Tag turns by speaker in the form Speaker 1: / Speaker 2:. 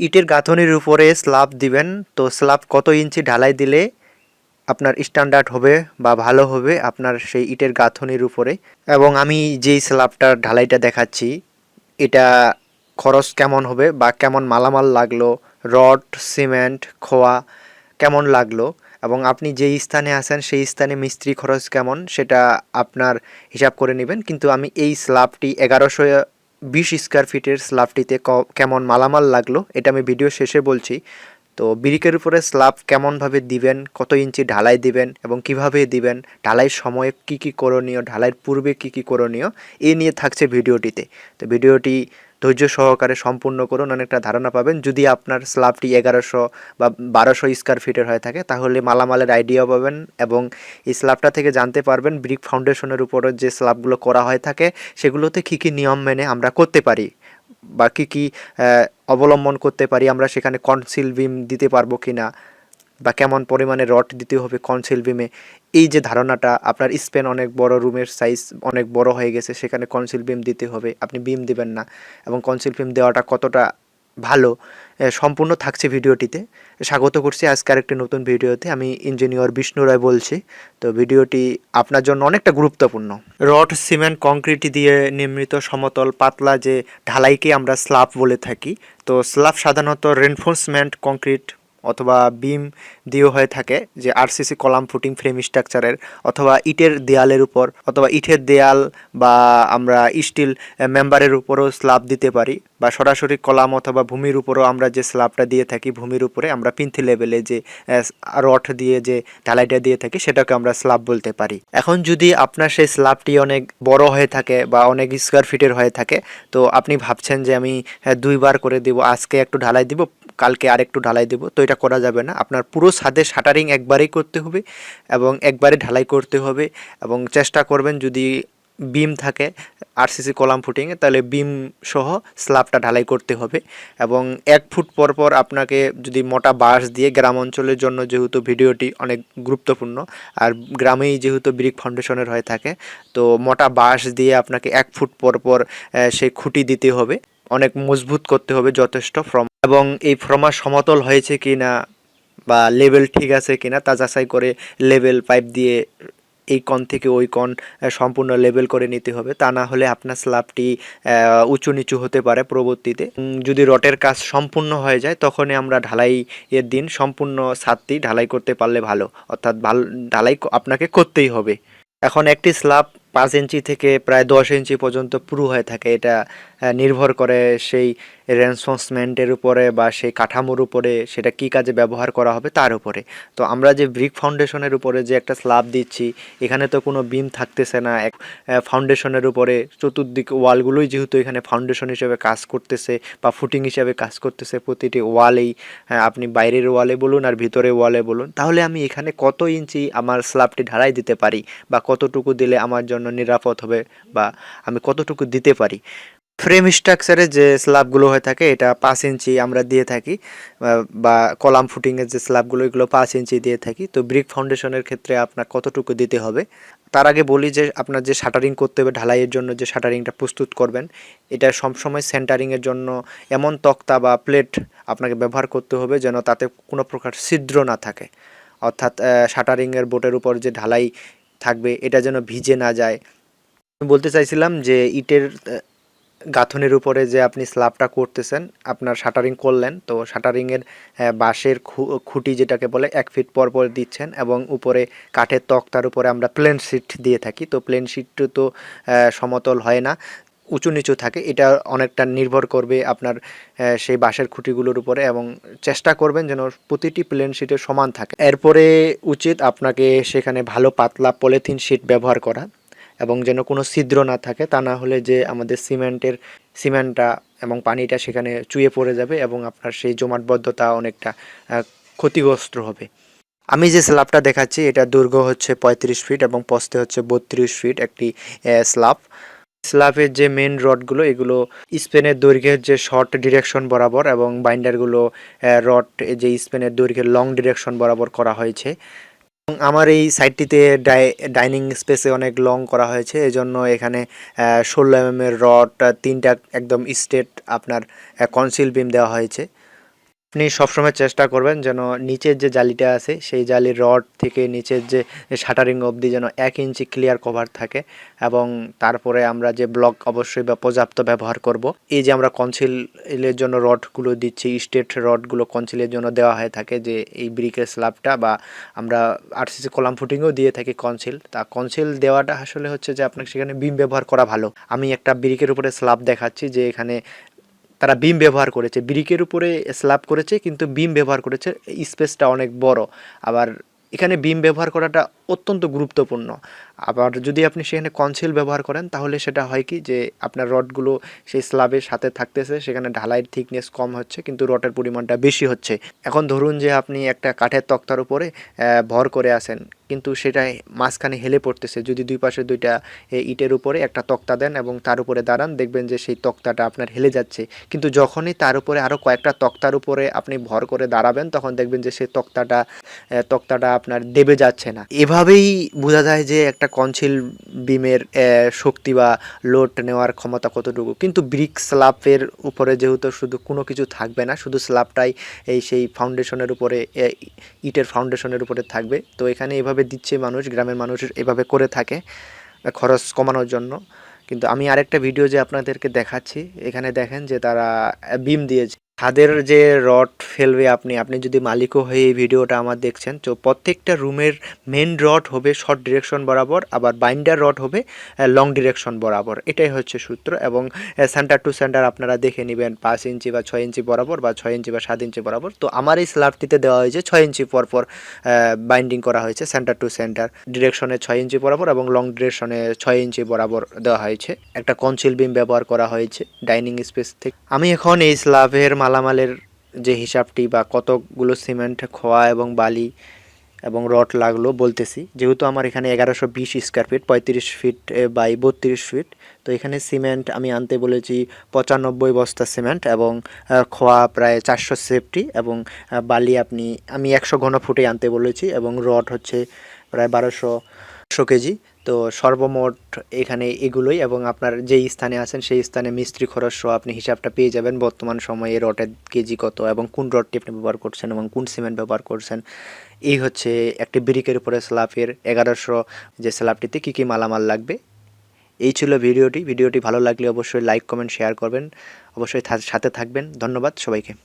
Speaker 1: ইটের গাঁথনির উপরে স্ল্যাব দিবেন। তো স্ল্যাব কত ইঞ্চি ঢালাই দিলে আপনার স্ট্যান্ডার্ড হবে বা ভালো হবে আপনার সেই ইটের গাঁথনির উপরে? এবং আমি যেই স্ল্যাবটার ঢালাইটা দেখাচ্ছি, এটা খরচ কেমন হবে বা কেমন মালামাল লাগল? রড, সিমেন্ট, খোয়া কেমন লাগল? এবং আপনি যেই স্থানে আছেন, সেই স্থানে মিস্ত্রি খরচ কেমন? সেটা আপনার হিসাব করে নেবেন। কিন্তু আমি এই স্ল্যাবটি এগারোশো বিশ স্কোয়ার ফিটের স্ল্যাবটিতে কেমন মালামাল লাগল, এটা আমি ভিডিও শেষে বলছি। তো ব্রিকের উপরে স্ল্যাব কেমনভাবে দিবেন, কত ইঞ্চি ঢালাই দিবেন এবং কীভাবে দিবেন ঢালাইয়ের সময়ে কি কি করণীয়, ঢালাইয়ের পূর্বে কি কি করণীয়, এ নিয়ে থাকছে ভিডিওটিতে তো ভিডিওটি ধৈর্য সহকারে সম্পূর্ণ করুন, অনেকটা ধারণা পাবেন। যদি আপনার স্ল্যাবটি এগারোশো বা বারোশো স্কোয়ার ফিটের হয়ে থাকে, তাহলে মালামালের আইডিয়া পাবেন এবং এই স্ল্যাবটা থেকে জানতে পারবেন ব্রিক ফাউন্ডেশনের উপরে যে স্ল্যাবগুলো করা হয়ে থাকে, সেগুলোতে কী কী নিয়ম মেনে আমরা করতে পারি বা কী কী অবলম্বন করতে পারি, আমরা সেখানে কনসিল বিম দিতে পারব কি না বা কেমন পরিমাণে রড দিতে হবে কনসিল বিমে এই যে ধারণাটা, আপনার স্পেন অনেক বড় রুমের সাইজ অনেক বড় হয়ে গেছে, সেখানে কনসিল বিম দিতে হবে, আপনি বিম দিবেন না। এবং কনসিল বিম দেওয়াটা কতটা ভালো সম্পূর্ণ থাকছে ভিডিওটিতে। স্বাগত করছি আজকে আরেকটি নতুন ভিডিওতে, আমি ইঞ্জিনিয়ার বিষ্ণু রায় বলছি। তো ভিডিওটি আপনার জন্য অনেকটা গুরুত্বপূর্ণ। রড সিমেন্ট কংক্রিট দিয়ে নির্মিত সমতল, পাতলা যে ঢালাইকে আমরা স্ল্যাব বলে থাকি, তো স্ল্যাব সাধারণত রেনফোর্সমেন্ট কংক্রিট অথবা বিম দিয়েও হয়ে থাকে যে আরসিসি কলাম ফুটিং ফ্রেম স্ট্রাকচারের অথবা ইটের দেয়ালের উপর অথবা ইটের দেয়াল বা আমরা স্টিল মেম্বারের উপরও স্ল্যাব দিতে পারি। বা সরাসরি কলাম অথবা ভূমির উপরও আমরা যে স্ল্যাবটা দিয়ে থাকি, ভূমির উপরে আমরা পিন্থি লেভেলে যে রড দিয়ে যে ঢালাইটা দিয়ে থাকি, সেটাকে আমরা স্ল্যাব বলতে পারি। এখন যদি আপনার সেই স্ল্যাবটি অনেক বড় হয়ে থাকে বা অনেক স্কোয়ার ফিটের হয়ে থাকে, তো আপনি ভাবছেন যে আমি দুইবার করে দিব, আজকে একটু ঢালাই দিব, কালকে আরেকটু ঢালাই দেবো, তো এটা করা যাবে না। আপনার পুরো ছাদে শাটারিং একবারেই করতে হবে এবং একবারে ঢালাই করতে হবে এবং চেষ্টা করবেন যদি বিম থাকে, আরসিসি কলাম ফুটিংয়ে, তাহলে বিম সহ স্ল্যাবটা ঢালাই করতে হবে। এবং এক ফুট পর পর আপনাকে যদি মোটা বাঁশ দিয়ে গ্রাম অঞ্চলের জন্য যেহেতু ভিডিওটি অনেক গুরুত্বপূর্ণ, আর গ্রামেই যেহেতু ব্রিক ফাউন্ডেশনের হয়ে থাকে, তো মোটা বাঁশ দিয়ে আপনাকে এক ফুট পর পর সেই খুঁটি দিতে হবে। অনেক মজবুত করতে হবে যথেষ্ট ফ্রম এবং এই ফ্রমা সমতল হয়েছে কি না বা লেভেল ঠিক আছে কিনা তা যাচাই করে লেভেল পাইপ দিয়ে এই কণ থেকে ওই কণ সম্পূর্ণ লেভেল করে নিতে হবে। তা না হলে আপনার স্ল্যাবটি উঁচু নিচু হতে পারে পরবর্তীতে। যদি রটের কাজ সম্পূর্ণ হয়ে যায়, তখনই আমরা ঢালাই এর দিন সম্পূর্ণ ছাদটি ঢালাই করতে পারলে ভালো। অর্থাৎ ভালো, ঢালাই আপনাকে করতেই হবে। এখন একটি স্ল্যাব পাঁচ ইঞ্চি থেকে প্রায় দশ ইঞ্চি পর্যন্ত পুরু হয়ে থাকে। এটা নির্ভর করে সেই রেনফোর্সমেন্টের উপরে বা সেই কাঠামোর উপরে সেটা কী কাজে ব্যবহার করা হবে তার উপরে। তো আমরা যে ব্রিক ফাউন্ডেশনের উপরে যে একটা স্ল্যাব দিচ্ছি, এখানে তো কোনো বিম থাকতেছে না। এক ফাউন্ডেশনের উপরে চতুর্দিক ওয়ালগুলোই যেহেতু এখানে ফাউন্ডেশন হিসেবে কাজ করতেছে বা ফুটিং হিসেবে কাজ করতেছে প্রতিটি ওয়ালেই আপনি বাইরের ওয়ালে বলুন আর ভিতরে ওয়ালে বলুন, তাহলে আমি এখানে কত ইঞ্চি আমার স্ল্যাবটি ঢালাই দিতে পারি বা কতটুকু দিলে আমার জন্য নিরাপদ হবে বা আমি কতটুকু দিতে পারি? ফ্রেম স্ট্রাকচারে যে স্ল্যাবগুলো হয়ে থাকে, এটা পাঁচ ইঞ্চি আমরা দিয়ে থাকি, বা- কলাম ফুটিংয়ের যে স্ল্যাবগুলো, এগুলো পাঁচ ইঞ্চি দিয়ে থাকি। তো ব্রিক ফাউন্ডেশনের ক্ষেত্রে আপনার কতটুকু দিতে হবে? তার আগে বলি যে, আপনার যে শাটারিং করতে হবে, ঢালাইয়ের জন্য যে শাটারিংটা প্রস্তুত করবেন, এটা সবসময় সেন্টারিংয়ের জন্য এমন তক্তা বা প্লেট আপনাকে ব্যবহার করতে হবে যেন তাতে কোনো প্রকার ছিদ্র না থাকে। অর্থাৎ শাটারিংয়ের বোটের উপর যে ঢালাই থাকবে, এটা যেন ভিজে না যায়। বলতে চাইছিলাম যে, ইটের গাঁথনের উপরে যে আপনি স্ল্যাবটা করতেছেন, আপনার শাটারিং করলেন, তো শাটারিংয়ের বাঁশের খুঁটি যেটাকে বলে, এক ফিট পর পর দিচ্ছেন এবং উপরে কাঠের তক্তার উপরে আমরা প্লেন শিট দিয়ে থাকি। তো প্লেন শিট তো সমতল হয় না, উঁচু নিচু থাকে। এটা অনেকটা নির্ভর করবে আপনার সেই বাঁশের খুঁটিগুলোর উপরে এবং চেষ্টা করবেন যেন প্রতিটি প্লেন শিটে সমান থাকে। এরপরে উচিত আপনাকে সেখানে ভালো পাতলা পলিথিন শিট ব্যবহার করা। এবং যেন কোনো ছিদ্র না থাকে, তা না হলে যে আমাদের সিমেন্টের, সিমেন্টটা এবং পানিটা সেখানে চুয়ে পড়ে যাবে এবং আপনার সেই জমাটবদ্ধতা অনেকটা ক্ষতিগ্রস্ত হবে। আমি যে স্ল্যাবটা দেখাচ্ছি, এটা দৈর্ঘ্য হচ্ছে পঁয়ত্রিশ ফিট এবং পস্তে হচ্ছে বত্রিশ ফিট একটি স্ল্যাব। স্ল্যাবের যে মেন রডগুলো, এগুলো স্পেনের দৈর্ঘ্যের যে শর্ট ডিরেকশন বরাবর এবং বাইন্ডারগুলো রড যে স্পেনের দৈর্ঘ্যের লং ডিরেকশন বরাবর করা হয়েছে। আমার এই সাইডটিতে ডাইনিং স্পেসে অনেক লং করা হয়েছে। এজন্য এখানে ষোলো এম এর রড, তিনটা একদম স্ট্রেট আপনার কনসিল বিম দেওয়া হয়েছে। আপনি সবসময় চেষ্টা করবেন যেন নিচের যে জালিটা আছে, সেই জালির রড থেকে নিচের যে শাটারিং অবধি যেন এক ইঞ্চি ক্লিয়ার কভার থাকে এবং তারপরে আমরা যে ব্লক অবশ্যই বা পর্যাপ্ত ব্যবহার করব। এই যে আমরা কনসিলের জন্য রডগুলো দিচ্ছি স্টেট রডগুলো কনসিলের জন্য দেওয়া হয়ে থাকে যে এই ব্রিকের স্ল্যাবটা বা আমরা আরসিসি কলাম ফুটিংও দিয়ে থাকি কনসিল তা কনসিল দেওয়াটা আসলে হচ্ছে যে আপনাকে সেখানে বিম ব্যবহার করা ভালো। আমি একটা ব্রিকের উপরে স্ল্যাব দেখাচ্ছি যে এখানে তারা বিম ব্যবহার করেছে। ব্রিকের উপরে স্ল্যাব করেছে, কিন্তু বিম ব্যবহার করেছে। স্পেসটা অনেক বড়। আবার এখানে বিম ব্যবহার করাটা অত্যন্ত গুরুত্বপূর্ণ। আবার যদি আপনি সেখানে কনসিল ব্যবহার করেন, তাহলে সেটা হয় কি যে আপনার রডগুলো সেই স্ল্যাবের সাথে থাকতেছে, সেখানে ঢালাইয়ের থিকনেস কম হচ্ছে, কিন্তু রডের পরিমাণটা বেশি হচ্ছে। এখন ধরুন যে আপনি একটা কাঠের তক্তার উপরে ভর করে আসেন কিন্তু সেটা মাঝখানে হেলে পড়তেছে। যদি দুই পাশে দুইটা ইটের উপরে একটা তক্তা দেন এবং তার উপরে দাঁড়ান, দেখবেন যে সেই তক্তাটা আপনার হেলে যাচ্ছে। কিন্তু যখনই তার উপরে আরও কয়েকটা তক্তার উপরে আপনি ভর করে দাঁড়াবেন, তখন দেখবেন যে সেই তক্তাটা তক্তাটা আপনার দেবে যাচ্ছে না। এভাবেই বোঝা যায় যে একটা কনসিল বিমের শক্তি বা লোড নেওয়ার ক্ষমতা কতটুকু। কিন্তু ব্রিক স্ল্যাবের উপরে যেহেতু শুধু কোনো কিছু থাকবে না, শুধু স্ল্যাবটাই এই সেই ফাউন্ডেশনের উপরে ইটের ফাউন্ডেশনের উপরে থাকবে। তো এখানে এভাবে দিচ্ছে মানুষ, গ্রামের মানুষ এভাবে করে থাকে খরচ কমানোর জন্য। কিন্তু আমি আরেকটা ভিডিও যে আপনাদেরকে দেখাচ্ছি, এখানে দেখেন যে তারা বিম দিয়েছে। ছাদের যে রড ফেলবে আপনি আপনি যদি মালিকও হয়ে এই ভিডিওটা আমার দেখছেন, তো প্রত্যেকটা রুমের মেন রড হবে শর্ট ডিরেকশন বরাবর, আবার বাইন্ডার রড হবে লং ডিরেকশন বরাবর। এটাই হচ্ছে সূত্র এবং সেন্টার টু সেন্টার আপনারা দেখে নেবেন পাঁচ ইঞ্চি বা ছয় ইঞ্চি বরাবর বা ছয় ইঞ্চি বা সাত ইঞ্চি বরাবর। তো আমার এই স্ল্যাবটিতে দেওয়া হয়েছে ছয় ইঞ্চি পর পর বাইন্ডিং করা হয়েছে সেন্টার টু সেন্টার ডিরেকশনে ছয় ইঞ্চি বরাবর এবং লং ডিরেকশনে ছয় ইঞ্চি বরাবর দেওয়া হয়েছে। একটা কনসিল বিম ব্যবহার করা হয়েছে ডাইনিং স্পেস থেকে। আমি এখন এই স্ল্যাবের মালামালের যে হিসাবটি বা কতগুলো সিমেন্ট, খোয়া এবং বালি এবং রড লাগল বলতেছি। যেহেতু আমার এখানে এগারোশো বিশ স্কোয়ার ফিট পঁয়ত্রিশ ফিট বাই বত্রিশ ফিট তো এখানে সিমেন্ট আমি আনতে বলেছি পঁচানব্বই বস্তা সিমেন্ট এবং খোয়া প্রায় চারশো সেফটি এবং বালি আপনি, আমি একশো ঘন ফুটে আনতে বলেছি এবং রড হচ্ছে প্রায় বারোশো একশো কেজি। তো সর্বমোট এখানে এগুলোই এবং আপনার যেই স্থানে আছেন সেই স্থানে মিস্ত্রি খরচ সহ আপনি হিসাবটা পেয়ে যাবেন। বর্তমান সময়ে রটের কেজি কত এবং কোন রডটি আপনি ব্যবহার করছেন এবং কোন সিমেন্ট ব্যবহার করছেন, এই হচ্ছে একটি ব্রিকের উপরে স্ল্যাবের এগারোশো যে স্ল্যাবটিতে কী কী মালামাল লাগবে। এই ছিল ভিডিওটি। ভিডিওটি ভালো লাগলে অবশ্যই লাইক, কমেন্ট, শেয়ার করবেন। অবশ্যই সাথে থাকবেন। ধন্যবাদ সবাইকে।